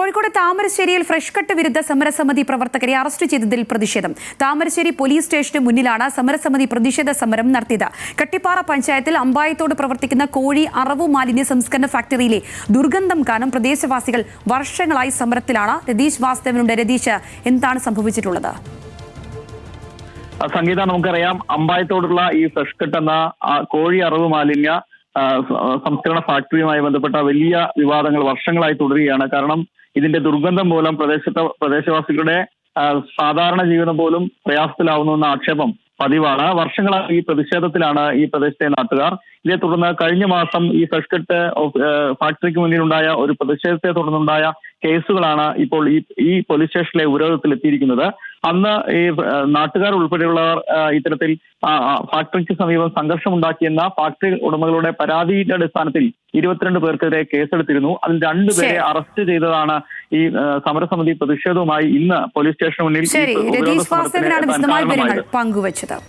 കോഴിക്കോട് താമരശ്ശേരിയിൽ fresh cut വിരുദ്ധ സമരസമിതി പ്രവർത്തകരെ അറസ്റ്റ് ചെയ്തതിൽ പ്രതിഷേധം. താമരശ്ശേരി പോലീസ് സ്റ്റേഷന് മുന്നിലാണ് സമരസമിതി പ്രതിഷേധ സമരം നടത്തിയത്. കട്ടിപ്പാറ പഞ്ചായത്തിൽ അമ്പായത്തോട് പ്രവർത്തിക്കുന്ന കോഴി അറവു മാലിന്യ സംസ്കരണ ഫാക്ടറിയിലെ ദുർഗന്ധം കാരണം പ്രദേശവാസികൾ വർഷങ്ങളായി സമരത്തിലാണ്. രതീഷ് വാസ്തവനുണ്ട്. രതീഷ് എന്താണ് സംഭവിച്ചിട്ടുള്ളത്? സംഗീത നമുക്കറിയാം. അമ്പായത്തോടുള്ള ഈ ഫ്രഷ് കട്ട് എന്ന കോഴി അറവ് മാലിന്യ സംസ്കരണ ഫാക്ടറിയുമായി ബന്ധപ്പെട്ട വലിയ വിവാദങ്ങൾ വർഷങ്ങളായി തുടരുകയാണ്. കാരണം ഇതിന്റെ ദുർഗന്ധം മൂലം പ്രദേശത്തെ പ്രദേശവാസികളുടെ സാധാരണ ജീവിതം പോലും പ്രയാസത്തിലാവുന്നു എന്ന ആക്ഷേപം പതിവാണ്. വർഷങ്ങളായി ഈ പ്രതിഷേധത്തിലാണ് ഈ പ്രദേശത്തെ നാട്ടുകാർ. ഇതേ തുടർന്ന് കഴിഞ്ഞ മാസം ഈ ഫ്രഷ് കട്ട് ഓഫ്- ആ, ഫാക്ടറിക്ക് മുന്നിലുണ്ടായ ഒരു പ്രതിഷേധത്തെ തുടർന്നുണ്ടായ കേസുകളാണ് ഇപ്പോൾ ഈ ഈ പോലീസ് സ്റ്റേഷനിലെ ഉപരോധത്തിൽ എത്തിയിരിക്കുന്നത് അന്ന് ഈ നാട്ടുകാർ ഉൾപ്പെടെയുള്ളവർ ഇത്തരത്തിൽ ഫാക്ടറിക്ക് സമീപം സംഘർഷമുണ്ടാക്കിയെന്ന ഫാക്ടറി ഉടമകളുടെ പരാതിയുടെ അടിസ്ഥാനത്തിൽ ഇരുപത്തിരണ്ട് പേർക്കെതിരെ കേസെടുത്തിരുന്നു. അതിൽ രണ്ടുപേരെ പേരെ അറസ്റ്റ് ചെയ്തതാണ് ഈ സമരസമിതി പ്രതിഷേധവുമായി ഇന്ന് പോലീസ് സ്റ്റേഷന് മുന്നിൽ ശരി രതീഷ് സമരത്തിന് വാസ്തവനാണ് എത്താൻ വിശദമായ കാരണമായത്. വിവരങ്ങൾ പങ്കുവച്ചത്